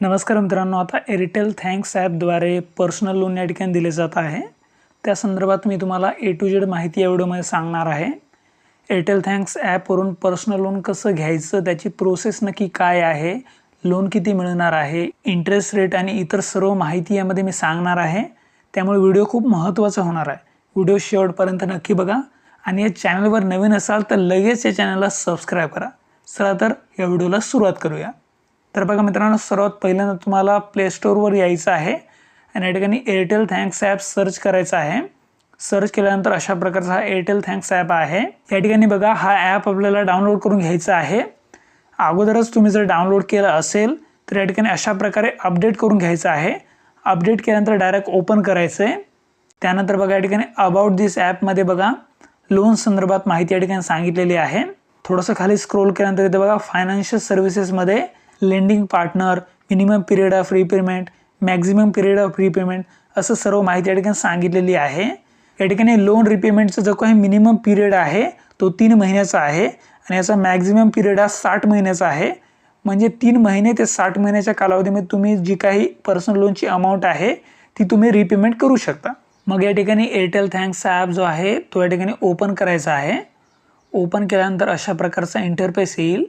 नमस्कार मित्रांनो आता एअरटेल थँक्स ॲपद्वारे पर्सनल लोन या ठिकाणी दिले जात आहे. त्या संदर्भात मी तुम्हाला ए टू जेड माहिती या व्हिडिओमध्ये सांगणार आहे. एअरटेल थँक्स ॲपवरून पर्सनल लोन कसं घ्यायचं त्याची प्रोसेस नक्की काय आहे लोन किती मिळणार आहे इंटरेस्ट रेट आणि इतर सर्व माहिती यामध्ये मी सांगणार आहे. त्यामुळे व्हिडिओ खूप महत्त्वाचा होणार आहे. व्हिडिओ शेवटपर्यंत नक्की बघा आणि या चॅनलवर नवीन असाल तर लगेच या चॅनलला सबस्क्राईब करा. चला तर या व्हिडिओला सुरुवात करूया. तर बघा मित्रांनो सर्वात पहिल्यांदा तुम्हाला प्ले स्टोअरवर यायचं आहे आणि या ठिकाणी एअरटेल थँक्स ॲप सर्च करायचं आहे. सर्च केल्यानंतर अशा प्रकारचा हा एअरटेल थँक्स ॲप आहे. या ठिकाणी बघा हा ॲप आपल्याला डाउनलोड करून घ्यायचा आहे. अगोदरच तुम्ही जर डाउनलोड केलं असेल तर या ठिकाणी अशा प्रकारे अपडेट करून घ्यायचं आहे. अपडेट केल्यानंतर डायरेक्ट ओपन करायचं आहे त्यानंतर बघा या ठिकाणी अबाउट दिस ॲपमध्ये बघा लोन संदर्भात माहिती या ठिकाणी सांगितलेली आहे. थोडंसं खाली स्क्रोल केल्यानंतर इथे बघा financial सर्व्हिसेसमध्ये lending partner minimum period of repayment maximum period of repayment असं सर्व माहिती या ठिकाणी सांगितलेली आहे. या ठिकाणी लोन रिपेमेंटचा जो काही मिनिमम पिरियड आहे तो तीन महिन्याचा आहे आणि याचा मॅक्झिमम पिरियड हा साठ महिन्याचा आहे. म्हणजे तीन महिने ते साठ महिन्याच्या कालावधीमध्ये तुम्ही जी काही पर्सनल लोनची अमाऊंट आहे ती तुम्ही रिपेमेंट करू शकता. मग या ठिकाणी एअरटेल थँक्स ॲप जो आहे तो या ठिकाणी ओपन करायचा आहे. ओपन केल्यानंतर अशा प्रकारचा इंटरफेस येईल.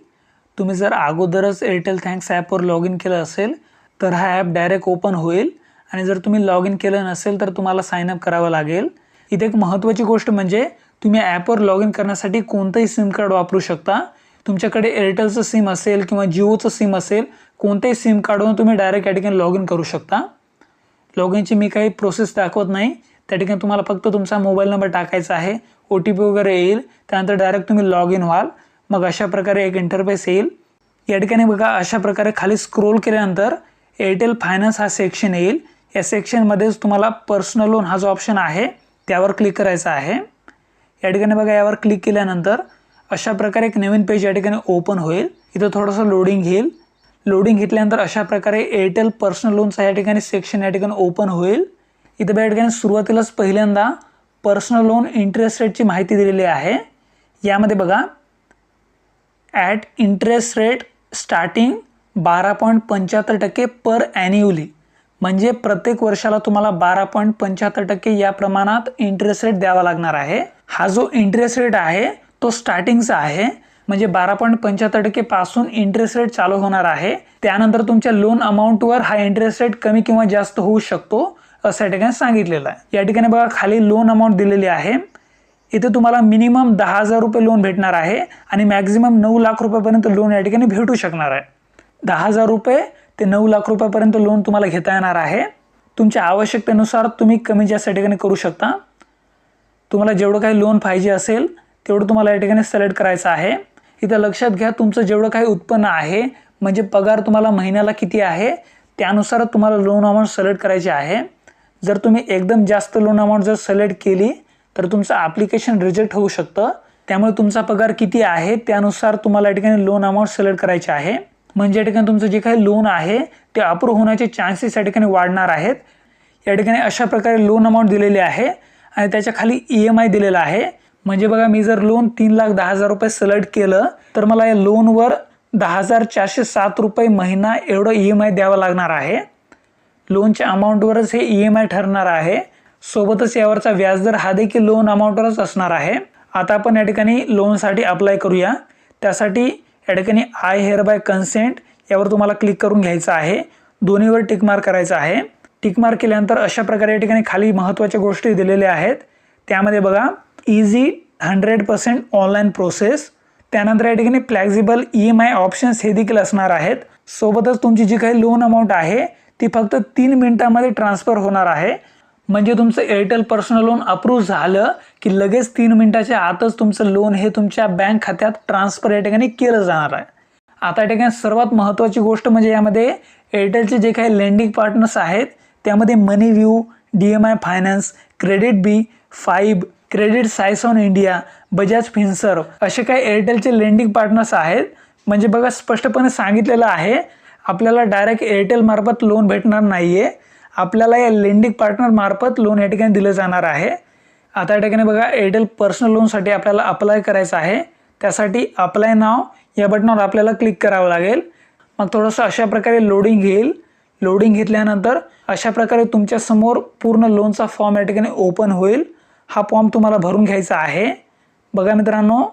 तुम्ही जर अगोदरच एअरटेल थँक्स ॲपवर लॉग इन केलं असेल तर हा ॲप डायरेक्ट ओपन होईल. आणि जर तुम्ही लॉग इन केलं नसेल तर तुम्हाला साईनअप करावं लागेल. इथे एक महत्त्वाची गोष्ट म्हणजे तुम्ही ॲपवर लॉग इन करण्यासाठी कोणतंही सिम कार्ड वापरू शकता. तुमच्याकडे एअरटेलचं सिम असेल किंवा जिओचं सिम असेल कोणत्याही सिम कार्डवरून तुम्ही डायरेक्ट या ठिकाणी लॉग इन करू शकता. लॉग इनची मी काही प्रोसेस दाखवत नाही. त्या ठिकाणी तुम्हाला फक्त तुमचा मोबाईल नंबर टाकायचा आहे. ओ टी पी वगैरे येईल. त्यानंतर डायरेक्ट तुम्ही लॉग इन व्हाल. मग अशा प्रकारे एक इंटरफेस येईल. या ठिकाणी बघा अशा प्रकारे खाली स्क्रोल केल्यानंतर एअरटेल फायनान्स हा सेक्शन येईल. या सेक्शनमध्येच तुम्हाला पर्सनल लोन हा जो ऑप्शन आहे त्यावर क्लिक करायचा आहे. या ठिकाणी बघा यावर क्लिक केल्यानंतर अशा प्रकारे एक नवीन पेज या ठिकाणी ओपन होईल. इथं थोडंसं लोडिंग घेईल. लोडिंग घेतल्यानंतर अशा प्रकारे एअरटेल पर्सनल लोनचा या ठिकाणी सेक्शन या ठिकाणी ओपन होईल. इथं या ठिकाणी सुरुवातीलाच पहिल्यांदा पर्सनल लोन इंटरेस्ट रेटची माहिती दिलेली आहे. यामध्ये बघा ॲट इंटरेस्ट रेट स्टार्टिंग बारा पॉईंट पंच्याहत्तर टक्के पर ॲन्युअली म्हणजे प्रत्येक वर्षाला तुम्हाला बारा पॉईंट पंच्याहत्तर टक्के या प्रमाणात इंटरेस्ट रेट द्यावा लागणार आहे. हा जो इंटरेस्ट रेट आहे तो स्टार्टिंगचा आहे. म्हणजे बारा पॉईंट पंच्याहत्तर टक्के पासून इंटरेस्ट रेट चालू होणार आहे. त्यानंतर तुमच्या लोन अमाऊंटवर हा इंटरेस्ट रेट कमी किंवा जास्त होऊ शकतो असं या ठिकाणी सांगितलेलं आहे. या ठिकाणी बघा खाली लोन अमाऊंट दिलेली आहे. इथे तुम्हाला मिनिमम दहा हजार रुपये लोन भेटणार आहे आणि मॅक्झिमम नऊ लाख रुपयापर्यंत लोन या ठिकाणी भेटू शकणार आहे. दहा हजार रुपये ते नऊ लाख रुपयापर्यंत लोन तुम्हाला घेता येणार आहे. तुमच्या आवश्यकतेनुसार तुम्ही कमी जास्त या ठिकाणी करू शकता. तुम्हाला जेवढं काही लोन पाहिजे असेल तेवढं तुम्हाला या ठिकाणी सिलेक्ट करायचं आहे. इथं लक्षात घ्या तुमचं जेवढं काही उत्पन्न आहे म्हणजे पगार तुम्हाला महिन्याला किती आहे त्यानुसार तुम्हाला लोन अमाऊंट सिलेक्ट करायची आहे. जर तुम्ही एकदम जास्त लोन अमाऊंट जर सिलेक्ट केली तर तुमचं ॲप्लिकेशन रिजेक्ट होऊ शकतं. त्यामुळे तुमचा पगार किती आहे त्यानुसार तुम्हाला या ठिकाणी लोन अमाऊंट सिलेक्ट करायचे आहे. म्हणजे या ठिकाणी तुमचं जे काही लोन आहे ते अप्रूव्ह होण्याचे चान्सेस या ठिकाणी वाढणार आहेत. या ठिकाणी अशा प्रकारे लोन अमाऊंट दिलेली आहे आणि त्याच्याखाली ई एम आय दिलेला आहे. म्हणजे बघा मी जर लोन तीन लाख दहा हजार रुपये सिलेक्ट केलं तर मला या लोनवर दहा हजार चारशे सात रुपये महिना एवढं ई एम आय द्यावं लागणार आहे. लोनच्या अमाऊंटवरच हे ई एम आय ठरणार आहे. सोबतच यावरचा व्याजदर हा देखील लोन अमाऊंटवरच असणार आहे. आता आपण या ठिकाणी लोनसाठी अप्लाय करूया. त्यासाठी या ठिकाणी आय हेअर बाय कन्सेंट यावर तुम्हाला क्लिक करून घ्यायचं आहे. दोन्हीवर टिकमार्क करायचं आहे. टिकमार्क केल्यानंतर अशा प्रकारे या ठिकाणी खाली महत्त्वाच्या गोष्टी दिलेल्या आहेत. त्यामध्ये बघा easy hundred percent online process त्यानंतर या ठिकाणी flexible E M I options हे देखील असणार आहेत. सोबतच तुमची जी काही लोन अमाऊंट आहे ती फक्त तीन मिनिटांमध्ये ट्रान्सफर होणार आहे. म्हणजे तुमचं एअरटेल पर्सनल लोन अप्रूव्ह झालं की लगेच तीन मिनिटाच्या आतच तुमचं लोन हे तुमच्या बँक खात्यात ट्रान्सफर या ठिकाणी केलं जाणार आहे. आता या ठिकाणी सर्वात महत्त्वाची गोष्ट म्हणजे यामध्ये एअरटेलचे जे काही लेंडिंग पार्टनर्स आहेत त्यामध्ये money view D M I finance KreditBee Fibe credit Saison India Bajaj Finserv असे काही एअरटेलचे लेंडिंग पार्टनर्स आहेत. म्हणजे बघा स्पष्टपणे सांगितलेलं आहे आपल्याला डायरेक्ट एअरटेलमार्फत लोन भेटणार नाही आहे आपल्याला या लेंडिंग पार्टनर मार्फत लोन या ठिकाणी दिलं जाणार आहे. आता या ठिकाणी बघा एअरटेल पर्सनल लोनसाठी आपल्याला अप्लाय करायचं आहे. त्यासाठी अप्लाय नाव या बटनावर आपल्याला क्लिक करावं लागेल. मग थोडंसं अशा प्रकारे लोडिंग घेईल. लोडिंग घेतल्यानंतर अशा प्रकारे तुमच्यासमोर पूर्ण लोनचा फॉर्म या ठिकाणी ओपन होईल. हा फॉर्म तुम्हाला भरून घ्यायचा आहे. बघा मित्रांनो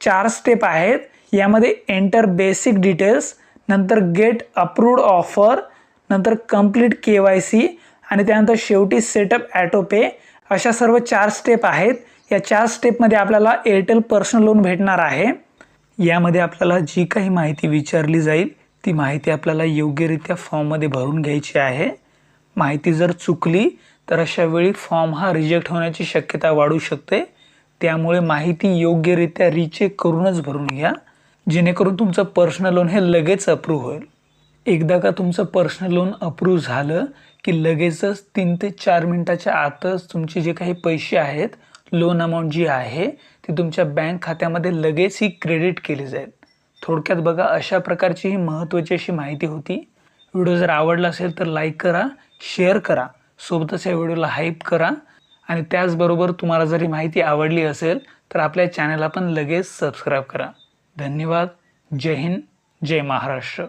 चार स्टेप आहेत. यामध्ये एंटर बेसिक डिटेल्स नंतर गेट अप्रूव्ड ऑफर नंतर कंप्लीट के वाय सी आणि त्यानंतर शेवटी सेटअप ॲटो पे अशा सर्व चार स्टेप आहेत. या चार स्टेपमध्ये आपल्याला एअरटेल पर्सनल लोन भेटणार आहे. यामध्ये आपल्याला जी काही माहिती विचारली जाईल ती माहिती आपल्याला योग्यरित्या फॉर्ममध्ये भरून घ्यायची आहे. माहिती जर चुकली तर अशावेळी फॉर्म हा रिजेक्ट होण्याची शक्यता वाढू शकते. त्यामुळे माहिती योग्यरित्या रिचेक करूनच भरून घ्या. जेणेकरून तुमचं पर्सनल लोन हे लगेच अप्रूव्ह होईल. एकदा का तुमचं पर्सनल लोन अप्रूव्ह झालं की लगेचच तीन ते चार मिनटाच्या आतच तुमचे जे काही पैसे आहेत लोन अमाऊंट जी आहे ती तुमच्या बँक खात्यामध्ये लगेच ही क्रेडिट केली जाईल. थोडक्यात बघा अशा प्रकारची ही महत्त्वाची अशी माहिती होती. व्हिडिओ जर आवडला असेल तर लाईक करा शेअर करा सोबतच या व्हिडिओला हाईप करा आणि त्याचबरोबर तुम्हाला जर ही माहिती आवडली असेल तर आपल्या चॅनलला पण लगेच सबस्क्राईब करा. धन्यवाद. जय हिंद. जय महाराष्ट्र.